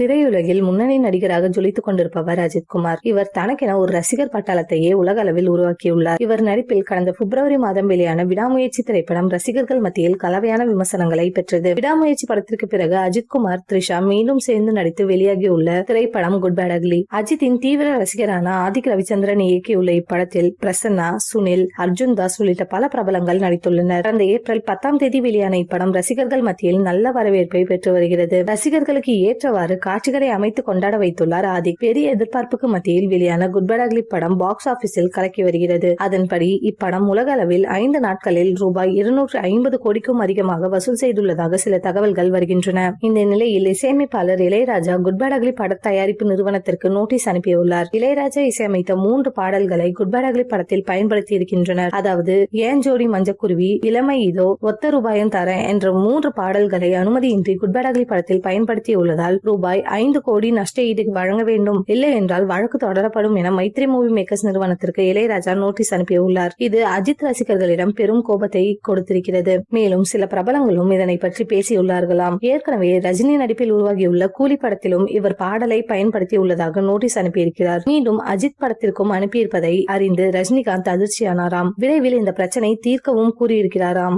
திரையுலகில் முன்னணி நடிகராக ஜொலித்துக் கொண்டிருப்பவர் அஜித் குமார். இவர் தனக்கென ஒரு ரசிகர் பட்டாளத்தையே உலக அளவில் உருவாக்கியுள்ளார். இவர் நடிப்பில் கடந்த பிப்ரவரி மாதம் வெளியான விடாமுயற்சி திரைப்படம் ரசிகர்கள் மத்தியில் கலவையான விமர்சனங்களை பெற்றது. விடாமுயற்சி படத்திற்கு பிறகு அஜித் குமார் த்ரிஷா மீண்டும் சேர்ந்து நடித்து வெளியாகியுள்ள திரைப்படம் குட் பேட் அக்லி. அஜித்தின் தீவிர ரசிகரான ஆதிக் ரவிச்சந்திரன் இயக்கியுள்ள இப்படத்தில் பிரசன்னா சுனில் அர்ஜுன் தாஸ் உள்ளிட்ட பல பிரபலங்கள் நடித்துள்ளனர். கடந்த ஏப்ரல் பத்தாம் தேதி வெளியான இப்படம் ரசிகர்கள் மத்தியில் நல்ல வரவேற்பை பெற்று வருகிறது. ரசிகர்களுக்கு ஏற்றவாறு காட்சிகளை அமைத்து கொண்டாட வைத்துள்ளார் ஆதிக். பெரிய எதிர்பார்ப்புக்கு மத்தியில் வெளியான குட் அக்லி படம் பாக்ஸ் ஆபீஸில் கலக்கி வருகிறது. அதன்படி இப்படம் உலக அளவில் ஐந்து நாட்களில் ரூபாய் இருநூற்று ஐம்பது கோடிக்கும் அதிகமாக வசூல் செய்துள்ளதாக சில தகவல்கள் வருகின்றன. இந்த நிலையில் இசையமைப்பாளர் இளையராஜா குட் அக்லி பட தயாரிப்பு நிறுவனத்திற்கு நோட்டீஸ் அனுப்பியுள்ளார். இளையராஜா இசையமைத்த மூன்று பாடல்களை குட் அக்லி படத்தில் பயன்படுத்தி இருக்கின்றனர். அதாவது ஏன் ஜோடி மஞ்சக்குருவி இளமை இதோ ஒத்த ரூபாயும் தர என்ற மூன்று பாடல்களை அனுமதியின்றி குட் அக்லி படத்தில் பயன்படுத்தியுள்ளதால் ரூபாய் ஐந்து கோடி நஷ்ட ஈடு வழங்க வேண்டும். இல்லை என்றால் வழக்கு தொடரப்படும் என மைத்ரி மூவி மேக்கர்ஸ் நிறுவனத்திற்கு இளையராஜா நோட்டீஸ் அனுப்பியுள்ளார். இது அஜித் ரசிகர்களிடம் பெரும் கோபத்தை கொடுத்திருக்கிறது. மேலும் சில பிரபலங்களும் இதனை பற்றி பேசியுள்ளார்களாம். ஏற்கனவே ரஜினி நடிப்பில் உருவாகியுள்ள கூலி படத்திலும் இவர் பாடலை பயன்படுத்தி உள்ளதாக நோட்டீஸ் அனுப்பியிருக்கிறார். மீண்டும் அஜித் படத்திற்கும் அனுப்பியிருப்பதை அறிந்து ரஜினிகாந்த் அதிர்ச்சியானாராம். விரைவில் இந்த பிரச்சனை தீர்க்கவும் கூறியிருக்கிறாராம்.